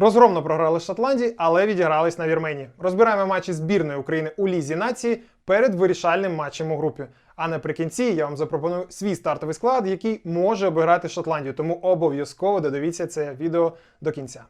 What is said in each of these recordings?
Розгромно програли Шотландії, але відігрались на Вірменії. Розбираємо матчі збірної України у Лізі нації перед вирішальним матчем у групі. А наприкінці я вам запропоную свій стартовий склад, який може обіграти Шотландію. Тому обов'язково додивіться це відео до кінця.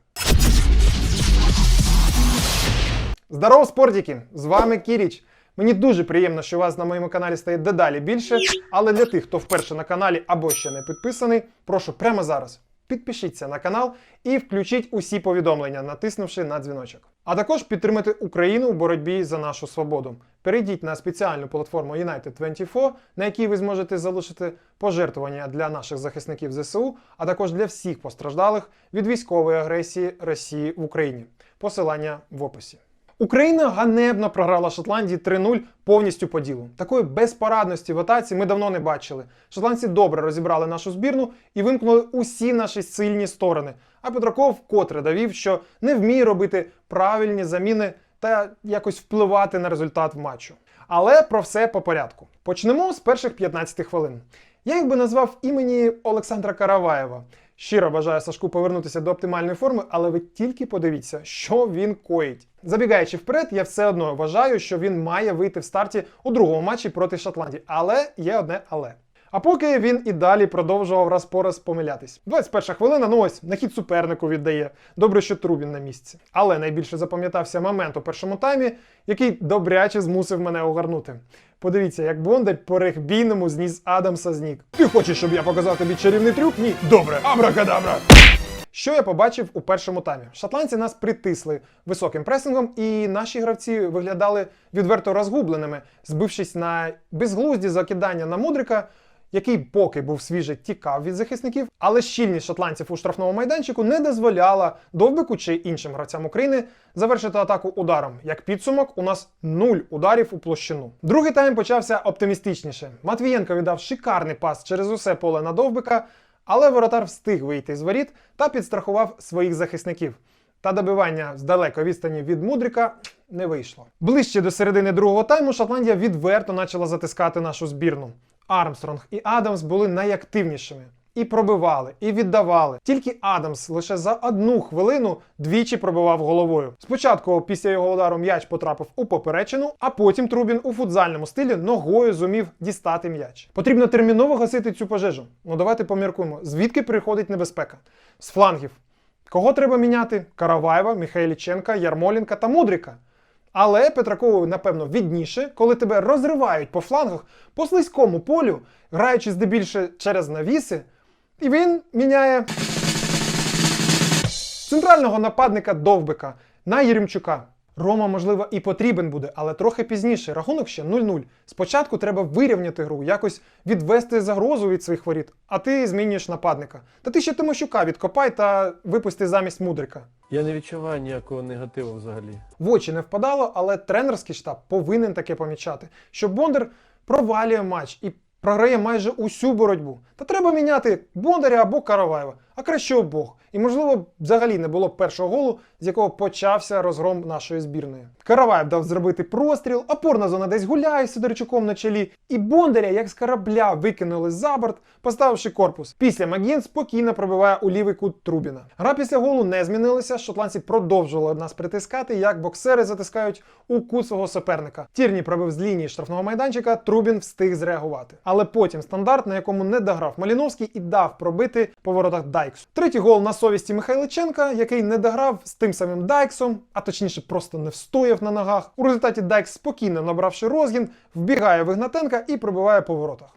Здорово, спортики! З вами Кіріч. Мені дуже приємно, що вас на моєму каналі стає дедалі більше. Але для тих, хто вперше на каналі або ще не підписаний, прошу прямо зараз підпишіться на канал і включіть усі повідомлення, натиснувши на дзвіночок. А також підтримайте Україну у боротьбі за нашу свободу. Перейдіть на спеціальну платформу United24, на якій ви зможете залишити пожертвування для наших захисників ЗСУ, а також для всіх постраждалих від військової агресії Росії в Україні. Посилання в описі. Україна ганебно програла Шотландії 3-0 повністю по ділу. Такої безпорадності в атаці ми давно не бачили. Шотландці добре розібрали нашу збірну і вимкнули усі наші сильні сторони. А Петраков вкотре довів, що не вміє робити правильні заміни та якось впливати на результат матчу. Але про все по порядку. Почнемо з перших 15 хвилин. Я їх би назвав імені Олександра Караваєва. Щиро бажаю Сашку повернутися до оптимальної форми, але ви тільки подивіться, що він коїть. Забігаючи вперед, я все одно вважаю, що він має вийти в старті у другому матчі проти Шотландії. Але є одне але. А поки він і далі продовжував раз по раз помилятись. 21 хвилина, ну ось, на хід супернику віддає. Добре, що Трубін на місці. Але найбільше запам'ятався момент у першому таймі, який добряче змусив мене огарнути. Подивіться, як Бондар по регбійному зніс Адамса з ніг. Ти хочеш, щоб я показав тобі чарівний трюк? Ні. Добре, абракадабра! Що я побачив у першому таймі? Шотландці нас притисли високим пресингом, і наші гравці виглядали відверто розгубленими, збившись на безглузді закидання на мудрика, який, поки був свіжий, тікав від захисників, але щільність шотландців у штрафному майданчику не дозволяла довбику чи іншим гравцям України завершити атаку ударом. Як підсумок, у нас нуль ударів у площину. Другий тайм почався оптимістичніше. Матвієнко віддав шикарний пас через усе поле на довбика. Але воротар встиг вийти з воріт та підстрахував своїх захисників. Та добивання з далекої відстані від Мудрика не вийшло. Ближче до середини другого тайму Шотландія відверто почала затискати нашу збірну. Армстронг і Адамс були найактивнішими. І пробивали, і віддавали. Тільки Адамс лише за одну хвилину двічі пробивав головою. Спочатку після його удару м'яч потрапив у поперечину, а потім Трубін у футзальному стилі ногою зумів дістати м'яч. Потрібно терміново гасити цю пожежу. Ну давайте поміркуємо, звідки приходить небезпека? З флангів. Кого треба міняти? Караваєва, Михайліченка, Ярмоленка та Мудрика. Але Петракову, напевно, відніше, коли тебе розривають по флангах по слизькому полю, граючи здебільше через навіси, і він міняє центрального нападника Довбика на Єремчука. Рома, можливо, і потрібен буде, але трохи пізніше. Рахунок ще 0-0. Спочатку треба вирівняти гру, якось відвести загрозу від своїх воріт, а ти змінюєш нападника. Та ти ще Тимощука відкопай та випусти замість мудрика. Я не відчуваю ніякого негативу взагалі. В очі не впадало, але тренерський штаб повинен таке помічати, що Бондар провалює матч і програє майже усю боротьбу. Та треба міняти Бондаря або Караваєва, а краще обох. І, можливо, взагалі не було б першого голу, з якого почався розгром нашої збірної. Караваєв дав зробити простріл, опорна зона десь гуляє з Сидорчуком на чолі, і Бондаря, як з корабля, викинули за борт, поставивши корпус. Після Магін спокійно пробиває у лівий кут Трубіна. Гра після голу не змінилася. Шотландці продовжували нас притискати, як боксери затискають у кут свого суперника. Тірні пробив з лінії штрафного майданчика, Трубін встиг зреагувати. Але потім стандарт, на якому не дограв Маліновський і дав пробити по воротах Дайксу. Третій гол на совісті Михайличенка, який не дограв з тим самим Дайксом, а точніше просто не встояв на ногах. У результаті Дайкс спокійно набравши розгін, вбігає в Ігнатенка і пробиває по воротах.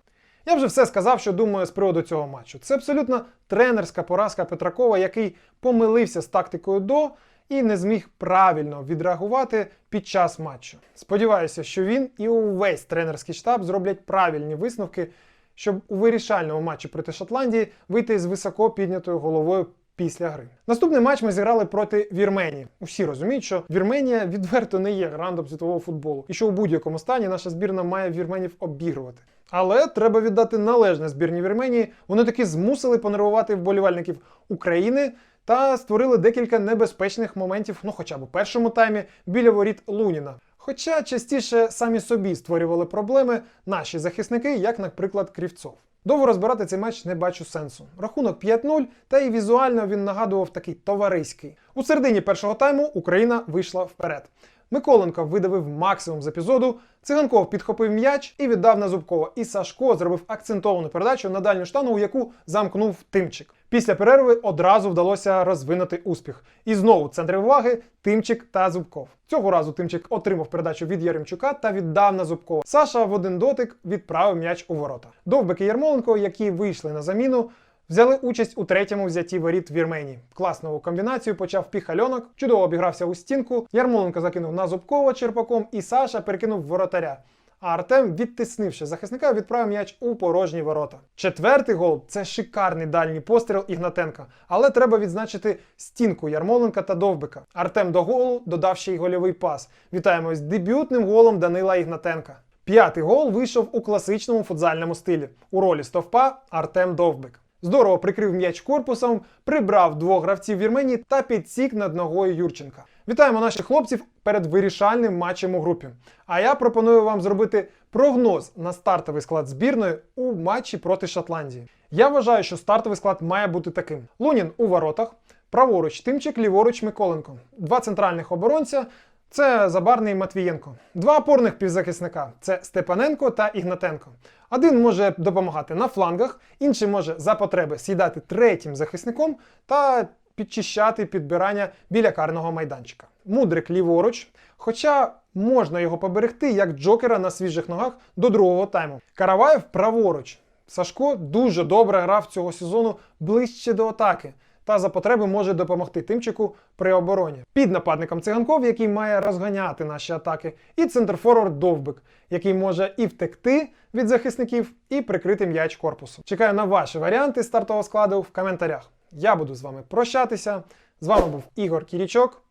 Я вже все сказав, що думаю з приводу цього матчу. Це абсолютно тренерська поразка Петракова, який помилився з тактикою до і не зміг правильно відреагувати під час матчу. Сподіваюся, що він і увесь тренерський штаб зроблять правильні висновки, щоб у вирішальному матчі проти Шотландії вийти з високо піднятою головою після гри. Наступний матч ми зіграли проти Вірменії. Усі розуміють, що Вірменія відверто не є грандом світового футболу, і що у будь-якому стані наша збірна має вірменів обігрувати. Але треба віддати належне збірні Вірменії. Вони таки змусили понервувати вболівальників України та створили декілька небезпечних моментів, ну хоча б у першому таймі, біля воріт Луніна. Хоча частіше самі собі створювали проблеми наші захисники, як, наприклад, Крівцов. Довго розбирати цей матч не бачу сенсу. Рахунок 5-0, та і візуально він нагадував такий товариський. У середині першого тайму Україна вийшла вперед. Миколенко видавив максимум з епізоду. Циганков підхопив м'яч і віддав на Зубкова. І Сашко зробив акцентовану передачу на дальню штангу, яку замкнув Тимчик. Після перерви одразу вдалося розвинути успіх. І знову центри уваги Тимчик та Зубков. Цього разу Тимчик отримав передачу від Яремчука та віддав на Зубкова. Саша в один дотик відправив м'яч у ворота. Довбик і Ярмоленко, які вийшли на заміну, Взяли участь у третьому взятті воріт Вірменії. Класну комбінацію почав піхальонок, чудово обігрався у стінку. Ярмоленко закинув на Зубкова черпаком, і Саша перекинув воротаря. А Артем, відтиснивши захисника, відправив м'яч у порожні ворота. Четвертий гол це шикарний дальній постріл Ігнатенка. Але треба відзначити стінку Ярмоленка та Довбика. Артем до голу додав ще й гольовий пас. Вітаємо з дебютним голом Данила Ігнатенка. П'ятий гол вийшов у класичному футзальному стилі. У ролі стовпа Артем Довбик. Здорово прикрив м'яч корпусом, прибрав двох гравців Вірменії та підсік над ногою Юрченка. Вітаємо наших хлопців перед вирішальним матчем у групі. А я пропоную вам зробити прогноз на стартовий склад збірної у матчі проти Шотландії. Я вважаю, що стартовий склад має бути таким: Лунін у воротах, праворуч Тимчик, ліворуч Миколенко, два центральних оборонця. Це Забарний Матвієнко. Два опорних півзахисника це Степаненко та Ігнатенко. Один може допомагати на флангах, інший може за потреби сідати третім захисником та підчищати підбирання біля карного майданчика. Мудрик ліворуч, хоча можна його поберегти як джокера на свіжих ногах до другого тайму. Караваєв праворуч. Сашко дуже добре грав цього сезону ближче до атаки та за потреби може допомогти Тимчику при обороні. Під нападником циганков, який має розганяти наші атаки, і центрфорвард Довбик, який може і втекти від захисників, і прикрити м'яч корпусу. Чекаю на ваші варіанти стартового складу в коментарях. Я буду з вами прощатися. З вами був Ігор Кірічок.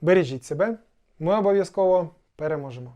Бережіть себе, ми обов'язково переможемо.